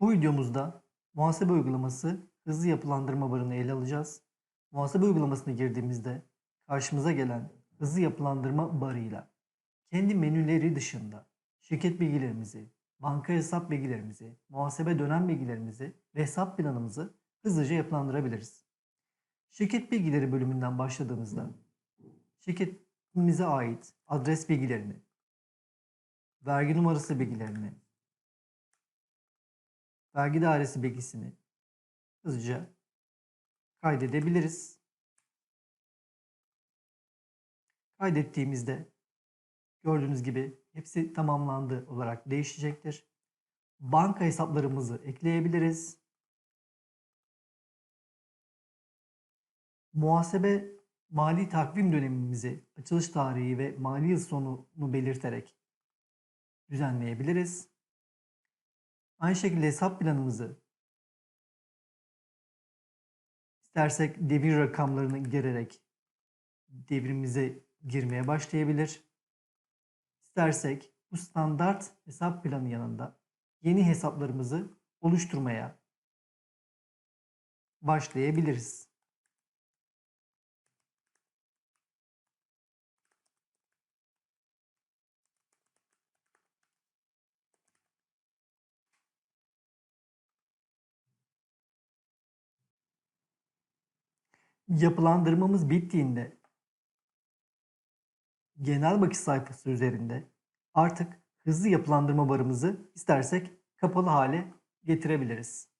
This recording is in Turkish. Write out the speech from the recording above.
Bu videomuzda muhasebe uygulaması hızlı yapılandırma barını ele alacağız. Muhasebe uygulamasına girdiğimizde karşımıza gelen hızlı yapılandırma barıyla kendi menüleri dışında şirket bilgilerimizi, banka hesap bilgilerimizi, muhasebe dönem bilgilerimizi ve hesap planımızı hızlıca yapılandırabiliriz. Şirket bilgileri bölümünden başladığımızda şirketimize ait adres bilgilerini, vergi numarası bilgilerini, vergi dairesi bilgisini hızlıca kaydedebiliriz. Kaydettiğimizde gördüğünüz gibi hepsi tamamlandı olarak değişecektir. Banka hesaplarımızı ekleyebiliriz. Muhasebe mali takvim dönemimizi, açılış tarihi ve mali yıl sonunu belirterek düzenleyebiliriz. Aynı şekilde hesap planımızı istersek devir rakamlarını girerek devrimize girmeye başlayabilir. İstersek bu standart hesap planı yanında yeni hesaplarımızı oluşturmaya başlayabiliriz. Yapılandırmamız bittiğinde genel bakış sayfası üzerinde artık hızlı yapılandırma barımızı istersek kapalı hale getirebiliriz.